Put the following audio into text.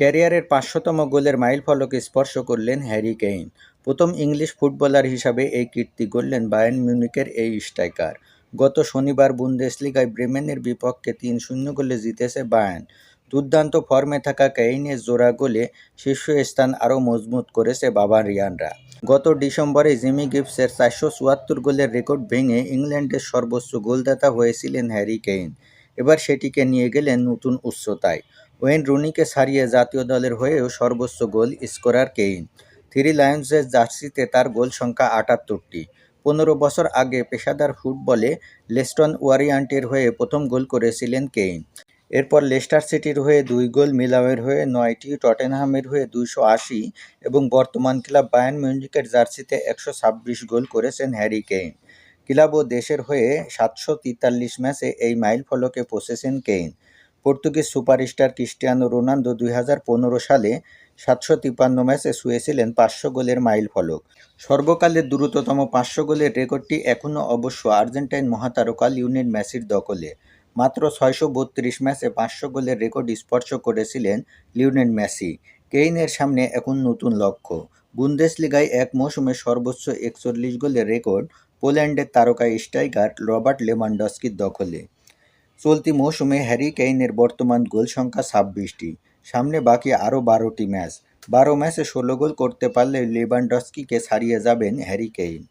ক্যারিয়ারের পাঁচশোতম গোলের মাইলফলক স্পর্শ করলেন হ্যারি কেইন। প্রথম ইংলিশ ফুটবলার হিসাবে এই কীর্তি গড়লেন বায়ার্ন মিউনিকের এই স্ট্রাইকার। গত শনিবার বুন্দেসলিগায় ব্রেমেনের বিপক্ষে তিন শূন্য গোলে জিতেছে বায়ার্ন। দুর্দান্ত ফর্মে থাকা কেইনের জোড়া গোলে শীর্ষস্থান আরও মজবুত করেছে বাভারিয়ানরা। গত ডিসেম্বরে জিমি গিবসের চারশো চুয়াত্তর গোলের রেকর্ড ভেঙে ইংল্যান্ডের সর্বোচ্চ গোলদাতা হয়েছিলেন হ্যারি কেইন। এবার সেটিকে নিয়ে গেলেন নতুন উচ্চতায়। ওয়েন রুনিকে ছাড়িয়ে জাতীয় দলের হয়েও সর্বোচ্চ গোল স্কোরার কেইন। থ্রি লায়ন্সের জার্সিতে তার গোল সংখ্যা আটাত্তরটি। পনেরো বছর আগে পেশাদার ফুটবলে লেস্টন ওয়ারিয়ান্টের হয়ে প্রথম গোল করেছিলেন কেইন। এরপর লেস্টার সিটির হয়ে দুই গোল মিলামের হয়ে নয়টি, টটেনহামের হয়ে দুইশো আশি এবং বর্তমান ক্লাব বায়ান মিউনিকের জার্সিতে একশো ছাব্বিশ গোল করেছেন হ্যারি কেইন। ক্লাব ও দেশের হয়ে সাতশো তেতাল্লিশ ম্যাচে এই মাইল ফলকে পৌঁছেছেন Kane. Portuguese superstar Cristiano Ronaldo দুই হাজার পনেরো সালে সাতশো তিপ্পান্ন ম্যাচে ছুঁয়েছিলেন পাঁচশো গোলের মাইল ফলক। সর্বকালের দ্রুততম পাঁচশো গোলের রেকর্ডটি এখনও অবশ্য আর্জেন্টাইন মহাতারকা লিওনেল মেসির দখলে। মাত্র ছয়শো বত্রিশ ম্যাচে পাঁচশো গোলের রেকর্ড স্পর্শ করেছিলেন লিওনেল মেসি। কেইনের সামনে এখন নতুন লক্ষ্য। বুন্দেসলিগায় এক মৌসুমে সর্বোচ্চ একচল্লিশ গোলের রেকর্ড, পোল্যান্ডের তারকা স্ট্রাইকার রবার্ট লেমান্ডস্কির দখলে। চলতি মৌসুমে হ্যারি কেইনের বর্তমান গোল সংখ্যা ছাব্বিশটি। সামনে বাকি আরও বারোটি ম্যাচ। বারো ম্যাচে ষোলো গোল করতে পারলে লেবানডস্কিকে ছাড়িয়ে যাবেন হ্যারি কেইন।